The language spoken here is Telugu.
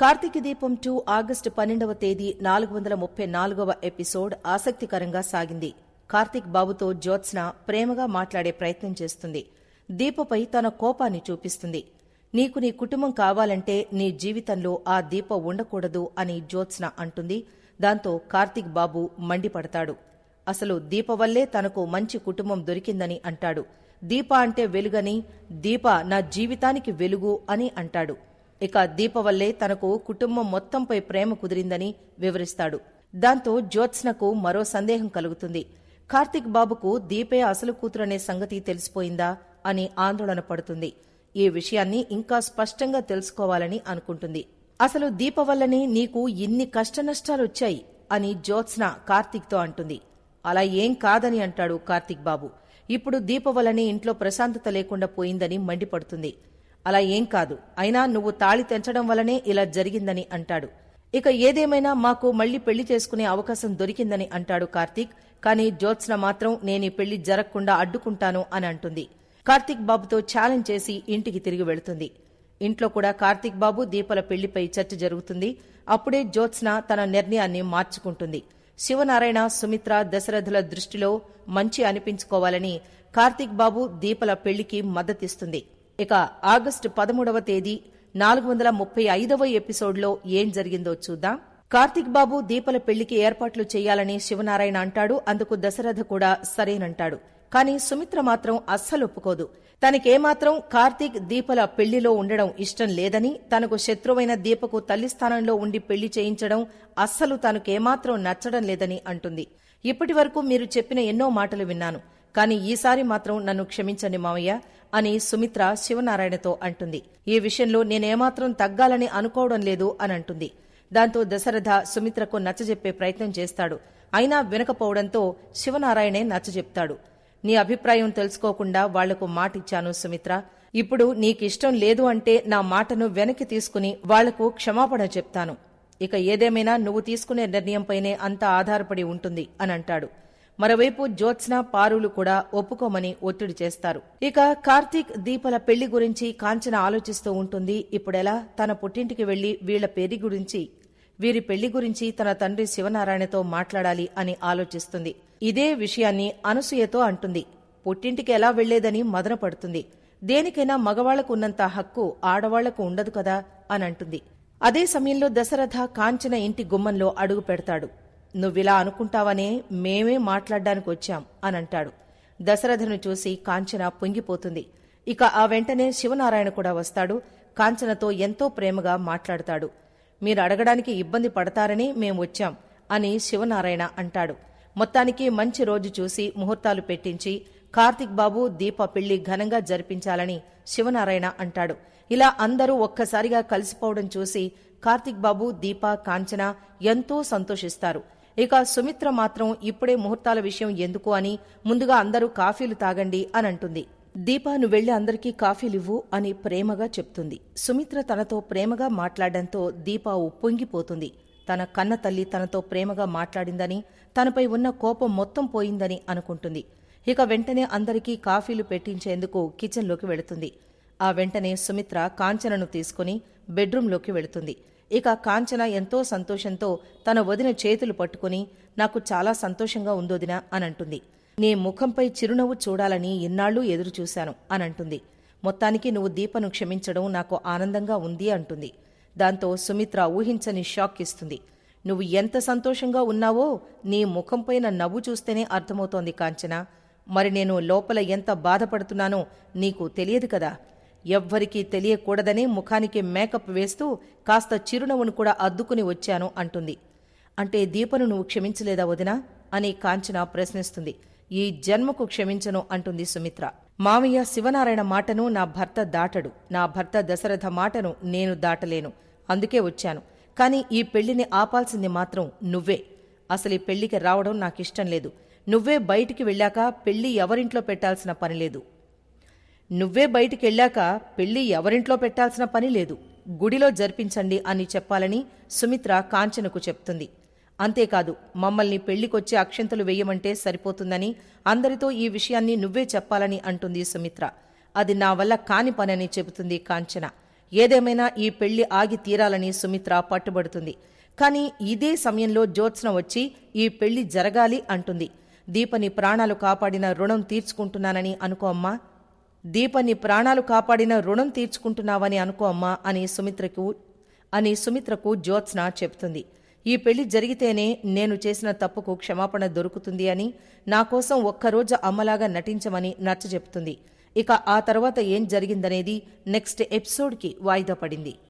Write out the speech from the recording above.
కార్తీక దీపం టూ ఆగస్టు పన్నెండవ తేదీ నాలుగు వందల ముప్పై నాలుగవ ఎపిసోడ్ ఆసక్తికరంగా సాగింది. కార్తీక్ బాబుతో జ్యోత్స్న ప్రేమగా మాట్లాడే ప్రయత్నం చేస్తుంది. దీపపై తన కోపాన్ని చూపిస్తుంది. నీకు నీ కుటుంబం కావాలంటే నీ జీవితంలో ఆ దీప ఉండకూడదు అని జ్యోత్స్న అంటుంది. దాంతో కార్తీక్ బాబు మండిపడతాడు. అసలు దీప వల్లే తనకు మంచి కుటుంబం దొరికిందని అంటాడు. దీప అంటే వెలుగని దీప నా జీవితానికి వెలుగు అని అంటాడు. ఇక దీప వల్లే తనకు కుటుంబం మొత్తంపై ప్రేమ కుదిరిందని వివరిస్తాడు. దాంతో జ్యోత్స్నకు మరో సందేహం కలుగుతుంది. కార్తిక్ బాబుకు దీపే అసలు కూతురనే సంగతి తెలిసిపోయిందా అని ఆందోళన పడుతుంది. ఈ విషయాన్ని ఇంకా స్పష్టంగా తెలుసుకోవాలని అనుకుంటుంది. అసలు దీప వల్లనే నీకు ఇన్ని కష్టనష్టాలొచ్చాయి అని జ్యోత్స్న కార్తీక్తో అంటుంది. అలా ఏం కాదని అంటాడు కార్తీక్ బాబు. ఇప్పుడు దీప వల్లనే ఇంట్లో ప్రశాంతత లేకుండా పోయిందని మండిపడుతుంది. అలా ఏం కాదు. అయినా నువ్వు తాళి తెంచడం వల్లనే ఇలా జరిగిందని అంటాడు. ఇక ఏదేమైనా మాకు మళ్ళీ పెళ్ళి చేసుకునే అవకాశం దొరికిందని అంటాడు కార్తీక్. కానీ జ్యోత్స్న మాత్రం నేను పెళ్ళి జరగకుండా అడ్డుకుంటాను అని అంటుంది. కార్తీక్ బాబుతో ఛాలెంజ్ చేసి ఇంటికి తిరిగి వెళుతుంది. ఇంట్లో కూడా కార్తీక్ బాబు దీపల పెళ్ళిపై చర్చ జరుగుతుంది. అప్పుడే జ్యోత్స్న తన నిర్ణయాన్ని మార్చుకుంటుంది. శివనారాయణ సుమిత్ర దశరథుల దృష్టిలో మంచి అనిపించుకోవాలని కార్తీక్ బాబు దీపల పెళ్ళికి మద్దతిస్తుంది. ఇక ఆగస్టు పదమూడవ తేదీ నాలుగు వందల ముప్పై ఐదవ ఎపిసోడ్లో ఏం జరిగిందో చూద్దాం. కార్తీక్ బాబు దీపల పెళ్ళికి ఏర్పాట్లు చేయాలని శివనారాయణ అంటాడు అందుకు దశరథ కూడా సరేనంటాడు. కానీ సుమిత్ర మాత్రం అస్సలు ఒప్పుకోదు. తనకేమాత్రం కార్తీక్ దీపల పెళ్ళిలో ఉండడం ఇష్టం లేదని తనకు శత్రువైన దీపకు తల్లి స్థానంలో ఉండి పెళ్ళి చేయించడం అస్సలు తనకేమాత్రం నచ్చడం లేదని అంటుంది. ఇప్పటి వరకు మీరు చెప్పిన ఎన్నో మాటలు విన్నాను. కానీ ఈసారి మాత్రం నన్ను క్షమించండి మావయ్య. అని సుమిత్ర శివనారాయణతో అంటుంది. ఈ విషయంలో నేనేమాత్రం తగ్గాలని అనుకోవడం లేదు అని అంటుంది. దాంతో దశరథ సుమిత్రకు నచ్చజెప్పే ప్రయత్నం చేస్తాడు. అయినా వినకపోవడంతో శివనారాయణే నచ్చజెప్తాడు. నీ అభిప్రాయం తెలుసుకోకుండా వాళ్ళకు మాటిచ్చాను సుమిత్ర. ఇప్పుడు నీకిష్టం లేదు అంటే నా మాటను వెనక్కి తీసుకుని వాళ్ళకు క్షమాపణ చెప్తాను. ఇక ఏదేమైనా నువ్వు తీసుకునే నిర్ణయంపైనే అంతా ఆధారపడి ఉంటుంది అని అంటాడు. మరోవైపు జ్యోత్స్న పారులు కూడా ఒప్పుకోమని ఒత్తిడి చేస్తారు. ఇక కార్తీక్ దీపల పెళ్ళి గురించి కాంచన ఆలోచిస్తూ ఉంటుంది. ఇప్పుడెలా? తన పుట్టింటికి వెళ్ళి వీళ్ళ పెళ్ళి గురించి వీరి పెళ్ళి గురించి తన తండ్రి శివనారాయణతో మాట్లాడాలి అని ఆలోచిస్తుంది. ఇదే విషయాన్ని అనసూయతో అంటుంది. పుట్టింటికి ఎలా వెళ్ళేదని మదన పడుతుంది దేనికైనా మగవాళ్ళకు ఉన్నంత హక్కు ఆడవాళ్ళకు ఉండదు కదా అని అంటుంది. అదే సమయంలో దశరథ కాంచన ఇంటి గుమ్మంలో అడుగు పెడతాడు. నువ్విలా అనుకుంటావనే మేమే మాట్లాడడానికి వచ్చాం అని అంటాడు దశరథను చూసి కాంచన పొంగిపోతుంది. ఇక ఆ వెంటనే శివనారాయణ కూడా వస్తాడు. కాంచనతో ఎంతో ప్రేమగా మాట్లాడతాడు. మీరు అడగడానికి ఇబ్బంది పడతారని మేం వచ్చాం అని శివనారాయణ అంటాడు. మొత్తానికి మంచి రోజు చూసి ముహూర్తాలు పెట్టించి కార్తిక్ బాబు దీప పెళ్ళి ఘనంగా జరిపించాలని శివనారాయణ అంటాడు. ఇలా అందరూ ఒక్కసారిగా కలిసిపోవడం చూసి కార్తిక్ బాబు దీప కాంచన ఎంతో సంతోషిస్తారు. ఇక సుమిత్ర మాత్రం ఇప్పుడే ముహూర్తాల విషయం ఎందుకు అని ముందుగా అందరూ కాఫీలు తాగండి అని అంటుంది. దీపా నువ్వు వెళ్ళి అందరికీ కాఫీలివ్వు అని ప్రేమగా చెప్తుంది. సుమిత్ర తనతో ప్రేమగా మాట్లాడడంతో దీపా ఉప్పొంగిపోతుంది. తన కన్న తల్లి తనతో ప్రేమగా మాట్లాడిందని తనపై ఉన్న కోపం మొత్తం పోయిందని అనుకుంటుంది. ఇక వెంటనే అందరికీ కాఫీలు పెట్టించేందుకు కిచెన్లోకి వెళుతుంది. ఆ వెంటనే సుమిత్ర కాంచనను తీసుకుని బెడ్రూంలోకి వెళుతుంది. ఇక కాంచన ఎంతో సంతోషంతో తన వదిన చేతులు పట్టుకుని నాకు చాలా సంతోషంగా ఉందోదిన అనంటుంది. నీ ముఖంపై చిరునవ్వు చూడాలని ఎన్నాళ్ళూ ఎదురుచూశాను అనంటుంది. మొత్తానికి నువ్వు దీపను క్షమించడం నాకు ఆనందంగా ఉంది అంటుంది. దాంతో సుమిత్ర ఊహించని షాక్ ఇస్తుంది. నువ్వు ఎంత సంతోషంగా ఉన్నావో నీ ముఖంపైన నవ్వు చూస్తేనే అర్థమవుతోంది కాంచన. మరి నేను లోపల ఎంత బాధపడుతున్నానో నీకు తెలియదు కదా? ఎవ్వరికీ తెలియకూడదని ముఖానికి మేకప్ వేస్తూ కాస్త చిరునవ్వును కూడా అద్దుకుని వచ్చాను అంటుంది. అంటే దీపను నువ్వు క్షమించలేదా వదినా? అని కాంచన ప్రశ్నిస్తుంది. ఈ జన్మకు క్షమించను అంటుంది సుమిత్ర. మామయ్య శివనారాయణ మాటను నా భర్త దాటడు. నా భర్త దశరథ మాటను నేను దాటలేను. అందుకే వచ్చాను. కాని ఈ పెళ్ళిని ఆపాల్సింది మాత్రం నువ్వే. అసలు ఈ పెళ్ళికి రావడం నాకిష్టం లేదు. నువ్వే బయటికి వెళ్ళాక పెళ్ళి ఎవరింట్లో పెట్టాల్సిన పని లేదు. నువ్వే బయటికెళ్ళాక పెళ్ళి ఎవరింట్లో పెట్టాల్సిన పని లేదు. గుడిలో జరిపించండి అని చెప్పాలని సుమిత్ర కాంచనకు చెప్తుంది. అంతేకాదు మమ్మల్ని పెళ్ళికొచ్చి అక్షంతలు వేయమంటే సరిపోతుందని అందరితో ఈ విషయాన్ని నువ్వే చెప్పాలని అంటుంది సుమిత్ర. అది నా వల్ల కాని పనని చెబుతుంది కాంచన. ఏదేమైనా ఈ పెళ్ళి ఆగి తీరాలని సుమిత్ర పట్టుబడుతుంది. కానీ ఇదే సమయంలో జ్యోత్స్న వచ్చి ఈ పెళ్ళి జరగాలి అంటుంది. దీపని ప్రాణాలు కాపాడిన రుణం తీర్చుకుంటున్నానని అనుకో అమ్మా. దీపని ప్రాణాలు కాపాడిన రుణం తీర్చుకుంటున్నావని అనుకో అమ్మా అని సుమిత్రకు అని సుమిత్రకు జ్యోత్స్న చెప్తుంది ఈ పెళ్ళి జరిగితేనే నేను చేసిన తప్పుకు క్షమాపణ దొరుకుతుంది అని నా కోసం ఒక్కరోజు అమ్మలాగా నటించమని నచ్చజెప్తుంది ఇక ఆ తర్వాత ఏం జరిగిందనేది నెక్స్ట్ ఎపిసోడ్కి వాయిదా పడింది.